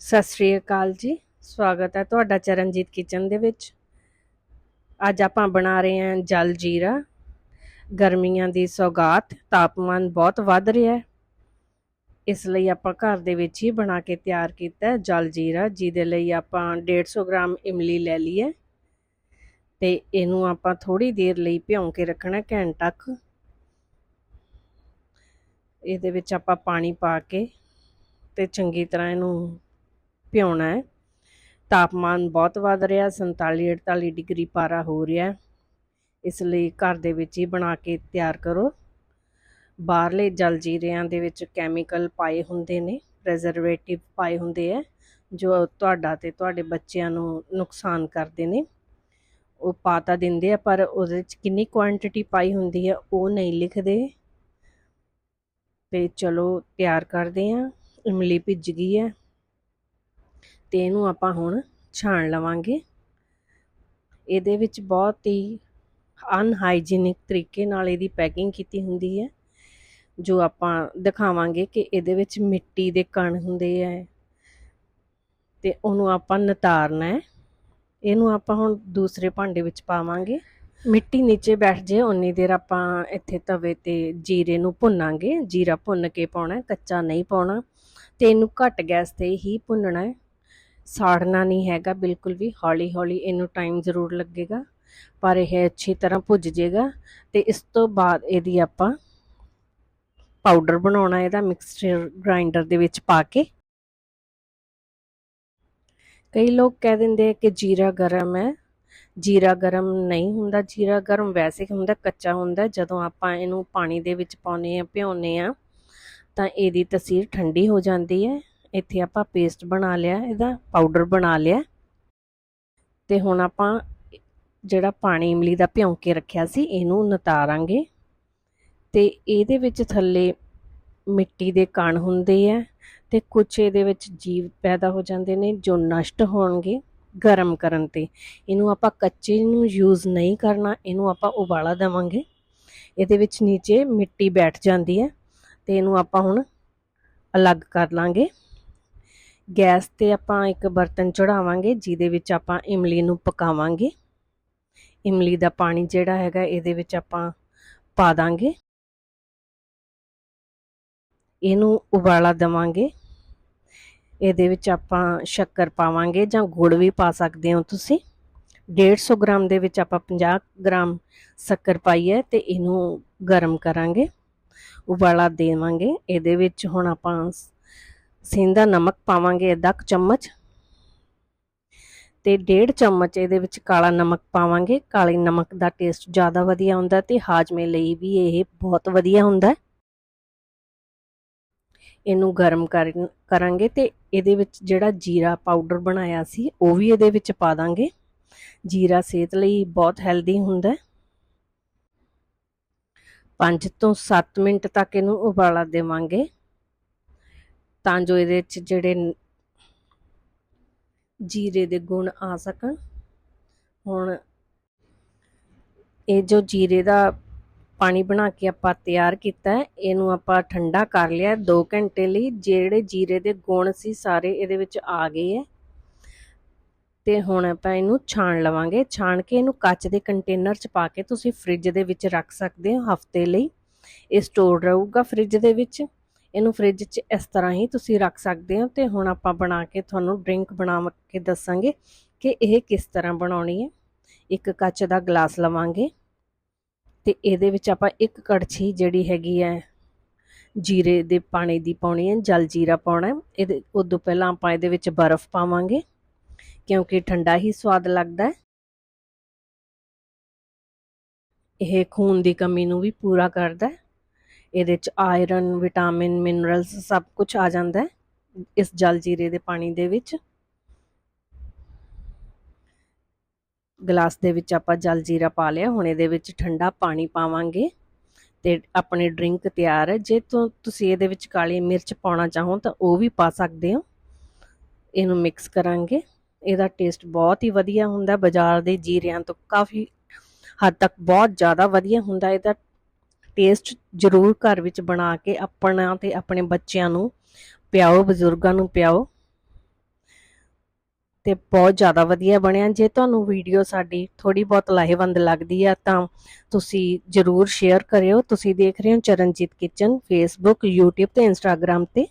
ਸਤਿ ਸ਼੍ਰੀ ਅਕਾਲ ਜੀ। ਸਵਾਗਤ ਹੈ ਤੁਹਾਡਾ ਚਰਨਜੀਤ ਕਿਚਨ ਦੇ ਵਿੱਚ। ਅੱਜ ਆਪਾਂ ਬਣਾ ਰਹੇ ਹਾਂ ਜਲ ਜੀਰਾ। ਗਰਮੀਆਂ ਦੀ ਸੌਗਾਤ ਤਾਪਮਾਨ ਬਹੁਤ ਵੱਧ ਰਿਹਾ ਹੈ। ਇਸ ਲਈ ਆਪਾਂ ਘਰ ਦੇ ਵਿੱਚ ਹੀ ਬਣਾ ਕੇ ਤਿਆਰ ਕੀਤਾ ਜਲ ਜੀਰਾ, ਜਿਹਦੇ ਲਈ ਆਪਾਂ 150 ਗ੍ਰਾਮ ਇਮਲੀ ਲੈ ਲਈ ਹੈ। ਤੇ ਇਹਨੂੰ ਆਪਾਂ ਥੋੜੀ ਦੇਰ ਲਈ ਭਿਉਂ ਕੇ ਰੱਖਣਾ ਘੰਟਾ ਤੱਕ। ਇਹਦੇ ਵਿੱਚ ਆਪਾਂ ਪਾਣੀ ਪਾ ਕੇ ਤੇ ਚੰਗੀ ਤਰ੍ਹਾਂ ਇਹਨੂੰ ਭਿਉਣਾ ਹੈ। ਤਾਪਮਾਨ ਬਹੁਤ ਵੱਧ ਰਿਹਾ 47 48 ਡਿਗਰੀ ਪਾਰਾ ਹੋ ਰਿਹਾ ਇਸ ਲਈ ਘਰ ਦੇ ਵਿੱਚ ਹੀ ਬਣਾ ਕੇ ਤਿਆਰ ਕਰੋ। ਬਾਹਰਲੇ ਜਲ ਜੀਰਿਆਂ ਦੇ ਵਿੱਚ ਕੈਮੀਕਲ ਪਾਏ ਹੁੰਦੇ ਨੇ ਪ੍ਰੈਜ਼ਰਵੇਟਿਵ ਪਾਏ ਹੁੰਦੇ ਆ, ਜੋ ਤੁਹਾਡਾ ਤੇ ਤੁਹਾਡੇ ਬੱਚਿਆਂ ਨੂੰ ਨੁਕਸਾਨ ਕਰਦੇ ਨੇ। ਉਹ ਪਾ ਤਾਂ ਦਿੰਦੇ ਆ, ਪਰ ਉਹਦੇ ਵਿੱਚ ਕਿੰਨੀ ਕੁਆਂਟੀਟੀ ਪਾਈ ਹੁੰਦੀ ਆ, ਉਹ ਨਹੀਂ ਲਿਖਦੇ। ਤੇ ਚਲੋ ਤਿਆਰ ਕਰਦੇ ਆ, ਇਮਲੀ ਭਿੱਜ ਗਈ ਹੈ ਤੇ ਇਹਨੂੰ ਆਪਾਂ ਹੁਣ ਛਾਣ ਲਵਾਂਗੇ। ਇਹਦੇ ਵਿੱਚ ਬਹੁਤ ਹੀ ਅਨਹਾਈਜੀਨਿਕ ਤਰੀਕੇ ਨਾਲ ਇਹਦੀ ਪੈਕਿੰਗ ਕੀਤੀ ਹੁੰਦੀ ਹੈ, ਜੋ ਆਪਾਂ ਦਿਖਾਵਾਂਗੇ ਕਿ ਇਹਦੇ ਵਿੱਚ ਮਿੱਟੀ ਦੇ ਕਣ ਹੁੰਦੇ ਆ। ਤੇ ਉਹਨੂੰ ਆਪਾਂ ਨਤਾਰਨਾ ਹੈ। ਇਹਨੂੰ ਆਪਾਂ ਹੁਣ ਦੂਸਰੇ ਭਾਂਡੇ ਵਿੱਚ ਪਾਵਾਂਗੇ। ਮਿੱਟੀ ਨੀਚੇ ਬੈਠ ਜੇ ਉਨੀ ਦੇਰ ਆਪਾਂ ਇੱਥੇ ਤਵੇ ਤੇ ਜੀਰੇ ਨੂੰ ਭੁੰਨਾਂਗੇ। ਜੀਰਾ ਭੁੰਨ ਕੇ ਪਾਉਣਾ ਕੱਚਾ ਨਹੀਂ ਪਾਉਣਾ। ਤੇ ਇਹਨੂੰ ਘੱਟ ਗੈਸ ਤੇ ਹੀ ਭੁੰਨਣਾ ਹੈ। ਸਾੜਨਾ ਨਹੀਂ ਹੈਗਾ, ਬਿਲਕੁਲ ਵੀ। ਹੌਲੀ ਹੌਲੀ ਇਹਨੂੰ ਟਾਈਮ ਜ਼ਰੂਰ ਲੱਗੇਗਾ, ਪਰ ਇਹ ਅੱਛੀ ਤਰ੍ਹਾਂ ਭੁੱਜ ਜਾਏਗਾ ਤੇ ਇਸ ਤੋਂ ਬਾਅਦ ਇਹਦੀ ਆਪਾਂ ਪਾਊਡਰ ਬਣਾਉਣਾ, ਇਹਦਾ ਮਿਕਸਚਰ ਗ੍ਰਾਈਂਡਰ ਦੇ ਵਿੱਚ ਪਾ ਕੇ। ਕਈ ਲੋਕ ਕਹਿ ਦਿੰਦੇ ਆ ਕਿ ਜੀਰਾ ਗਰਮ ਹੈ। ਜੀਰਾ ਗਰਮ ਨਹੀਂ ਹੁੰਦਾ। ਜੀਰਾ ਗਰਮ ਵੈਸੇ ਹੁੰਦਾ, ਕੱਚਾ ਹੁੰਦਾ। ਜਦੋਂ ਆਪਾਂ ਇਹਨੂੰ ਪਾਣੀ ਦੇ ਵਿੱਚ ਪਾਉਨੇ ਆ ਭਿਉਨੇ ਆ ਤਾਂ ਇਹਦੀ ਤਸੀਰ ਠੰਡੀ ਹੋ ਜਾਂਦੀ ਹੈ। ਇੱਥੇ ਆਪਾਂ ਪੇਸਟ ਬਣਾ ਲਿਆ, ਇਹਦਾ ਪਾਊਡਰ ਬਣਾ ਲਿਆ। ਤੇ ਹੁਣ ਆਪਾਂ ਜਿਹੜਾ ਪਾਣੀ ਇਮਲੀ ਦਾ ਭਿਉਂ ਕੇ ਰੱਖਿਆ ਸੀ, ਇਹਨੂੰ ਨਤਾਰਾਂਗੇ। ਤੇ ਇਹਦੇ ਵਿੱਚ ਥੱਲੇ ਮਿੱਟੀ ਦੇ ਕਣ ਹੁੰਦੇ ਆ ਤੇ ਕੁਝ ਇਹਦੇ ਵਿੱਚ ਜੀਵ ਪੈਦਾ ਹੋ ਜਾਂਦੇ ਨੇ ਜੋ ਨਸ਼ਟ ਹੋਣਗੇ ਗਰਮ ਕਰਨ ਤੇ। ਇਹਨੂੰ ਆਪਾਂ ਕੱਚੇ ਨੂੰ ਯੂਜ਼ ਨਹੀਂ ਕਰਨਾ, ਇਹਨੂੰ ਆਪਾਂ ਉਬਾਲਾ ਦੇਵਾਂਗੇ। ਇਹਦੇ ਵਿੱਚ ਨੀਚੇ ਮਿੱਟੀ ਬੈਠ ਜਾਂਦੀ ਹੈ ਤੇ ਇਹਨੂੰ ਆਪਾਂ ਹੁਣ ਅਲੱਗ ਕਰ ਲਾਂਗੇ। ਗੈਸ ਤੇ ਆਪਾਂ ਇੱਕ ਬਰਤਨ ਚੜਾਵਾਂਗੇ, ਜਿਹਦੇ ਵਿੱਚ ਆਪਾਂ ਇਮਲੀ ਨੂੰ ਪਕਾਵਾਂਗੇ। ਇਮਲੀ ਦਾ ਪਾਣੀ ਜਿਹੜਾ ਹੈਗਾ, ਇਹਦੇ ਵਿੱਚ ਆਪਾਂ ਪਾ ਦਾਂਗੇ। ਇਹਨੂੰ ਉਬਾਲਾ ਦਵਾਂਗੇ। ਇਹਦੇ ਵਿੱਚ ਆਪਾਂ ਸ਼ੱਕਰ ਪਾਵਾਂਗੇ, ਜਾਂ ਗੁੜ ਵੀ ਪਾ ਸਕਦੇ ਹੋ ਤੁਸੀਂ। 150 ਗ੍ਰਾਮ ਦੇ ਵਿੱਚ ਆਪਾਂ 50 ਗ੍ਰਾਮ ਸ਼ੱਕਰ ਪਾਈ ਹੈ ਤੇ ਇਹਨੂੰ ਗਰਮ ਕਰਾਂਗੇ। ਉਬਾਲਾ ਦੇਵਾਂਗੇ। ਇਹਦੇ ਵਿੱਚ ਹੁਣ ਆਪਾਂ ਸਿੰਦਾ ਨਮਕ ਪਾਵਾਂਗੇ ਅੱਧਾ ਚਮਚ ਤੇ ਡੇਢ ਚਮਚ ਇਹਦੇ ਵਿੱਚ ਕਾਲਾ ਨਮਕ ਪਾਵਾਂਗੇ। ਕਾਲੇ ਨਮਕ ਦਾ ਟੇਸਟ ਜ਼ਿਆਦਾ ਵਧੀਆ ਹੁੰਦਾ ਤੇ ਹਾਜਮੇ ਲਈ ਵੀ ਇਹ ਬਹੁਤ ਵਧੀਆ ਹੁੰਦਾ ਇਹਨੂੰ ਗਰਮ ਕਰਾਂਗੇ ਤੇ ਇਹਦੇ ਵਿੱਚ ਜਿਹੜਾ ਜੀਰਾ ਪਾਊਡਰ ਬਣਾਇਆ ਸੀ ਉਹ ਵੀ ਇਹਦੇ ਵਿੱਚ ਪਾ ਦਾਂਗੇ। ਜੀਰਾ ਸਿਹਤ ਲਈ ਬਹੁਤ ਹੈਲਦੀ ਹੁੰਦਾ 5 ਤੋਂ 7 ਮਿੰਟ ਤੱਕ ਇਹਨੂੰ ਉਬਾਲਾ ਦੇਵਾਂਗੇ। ਤਾਂ ਜੋ ਇਹਦੇ ਵਿੱਚ ਜਿਹੜੇ ਜੀਰੇ ਦੇ ਗੁਣ ਆ ਸਕਣ। ਹੁਣ ਇਹ ਜੋ ਜੀਰੇ ਦਾ ਪਾਣੀ ਬਣਾ ਕੇ ਆਪਾਂ ਤਿਆਰ ਕੀਤਾ ਹੈ, ਇਹਨੂੰ ਆਪਾਂ ਠੰਡਾ ਕਰ ਲਿਆ 2 ਘੰਟੇ ਲਈ ਜਿਹੜੇ ਜੀਰੇ ਦੇ ਗੁਣ ਸੀ ਸਾਰੇ ਇਹਦੇ ਵਿੱਚ ਆ ਗਏ ਹੈ। ਤੇ ਹੁਣ ਆਪਾਂ ਇਹਨੂੰ ਛਾਣ ਲਵਾਂਗੇ। ਛਾਣ ਕੇ ਇਹਨੂੰ ਕੱਚ ਦੇ ਕੰਟੇਨਰ 'ਚ ਪਾ ਕੇ ਤੁਸੀਂ ਫ੍ਰਿਜ ਦੇ ਵਿੱਚ ਰੱਖ ਸਕਦੇ ਹੋ ਹਫ਼ਤੇ ਲਈ। ਇਹ ਸਟੋਰ ਰਹੂਗਾ ਫ੍ਰਿਜ ਦੇ ਵਿੱਚ। ਇਹਨੂੰ ਫ੍ਰਿਜ 'ਚ ਇਸ ਤਰ੍ਹਾਂ ਹੀ ਤੁਸੀਂ ਰੱਖ ਸਕਦੇ ਹੋ ਤੇ ਹੁਣ ਆਪਾਂ ਬਣਾ ਕੇ ਤੁਹਾਨੂੰ ਡਰਿੰਕ ਬਣਾ ਕੇ ਦੱਸਾਂਗੇ ਕਿ ਇਹ ਕਿਸ ਤਰ੍ਹਾਂ ਬਣਾਉਣੀ ਹੈ। ਇੱਕ ਕੱਚ ਦਾ ਗਲਾਸ ਲਵਾਂਗੇ ਤੇ ਇਹਦੇ ਵਿੱਚ ਆਪਾਂ ਇੱਕ ਕੜਛੀ ਜਿਹੜੀ ਹੈਗੀ ਹੈ, ਜੀਰੇ ਦੇ ਪਾਣੀ ਦੀ ਪਾਉਣੀ ਹੈ, ਜਲ ਜੀਰਾ ਪਾਉਣਾ ਇਹਦੇ ਉਦੋਂ ਪਹਿਲਾਂ ਆਪਾਂ ਇਹਦੇ ਵਿੱਚ ਬਰਫ਼ ਪਾਵਾਂਗੇ ਕਿਉਂਕਿ ਠੰਡਾ ਹੀ ਸਵਾਦ ਲੱਗਦਾ ਹੈ। ਇਹ ਖੂਨ ਦੀ ਕਮੀ ਨੂੰ ਵੀ ਪੂਰਾ ਕਰਦਾ ਹੈ। ਇਹਦੇ ਚ ਆਇਰਨ ਵਿਟਾਮਿਨ ਮਿਨਰਲਸ ਸਭ ਕੁਝ ਆ ਜਾਂਦਾ ਹੈ ਇਸ ਜਲ ਜੀਰੇ ਦੇ ਪਾਣੀ ਦੇ ਵਿੱਚ। ਗਲਾਸ ਦੇ ਵਿੱਚ ਆਪਾਂ ਜਲ ਜੀਰਾ ਪਾ ਲਿਆ, ਹੁਣ ਇਹਦੇ ਵਿੱਚ ਠੰਡਾ ਪਾਣੀ ਪਾਵਾਂਗੇ ਤੇ ਆਪਣੇ ਡਰਿੰਕ ਤਿਆਰ ਹੈ। ਜੇ ਤੁਸੀਂ ਇਹਦੇ ਵਿੱਚ ਕਾਲੀ ਮਿਰਚ ਪਾਉਣਾ ਚਾਹੋ ਤਾਂ ਉਹ ਵੀ ਪਾ ਸਕਦੇ ਹੋ। ਇਹਨੂੰ ਮਿਕਸ ਕਰਾਂਗੇ। ਇਹਦਾ ਟੇਸਟ ਬਹੁਤ ਹੀ ਵਧੀਆ ਹੁੰਦਾ, ਬਾਜ਼ਾਰ ਦੇ ਜੀਰਿਆਂ ਤੋਂ ਕਾਫੀ ਹੱਦ ਤੱਕ ਬਹੁਤ ਜ਼ਿਆਦਾ ਵਧੀਆ ਹੁੰਦਾ। ਇਹਦਾ ਟੇਸਟ ਜ਼ਰੂਰ ਘਰ ਵਿੱਚ ਬਣਾ ਕੇ ਆਪਣਾ ਤੇ ਆਪਣੇ ਬੱਚਿਆਂ ਨੂੰ ਪਿਆਓ, ਬਜ਼ੁਰਗਾਂ ਨੂੰ ਪਿਆਓ। ਤੇ ਬਹੁਤ ਜ਼ਿਆਦਾ ਵਧੀਆ ਬਣਿਆ। ਜੇ ਤੁਹਾਨੂੰ ਵੀਡੀਓ ਸਾਡੀ ਥੋੜੀ ਬਹੁਤ ਲਾਹੇਵੰਦ ਲੱਗਦੀ ਆ, ਤਾਂ ਤੁਸੀਂ ਜਰੂਰ ਸ਼ੇਅਰ ਕਰਿਓ। ਤੁਸੀਂ ਦੇਖ ਰਹੇ ਹੋ ਚਰਨਜੀਤ ਕਿਚਨ ਫੇਸਬੁੱਕ YouTube ਤੇ Instagram ਤੇ।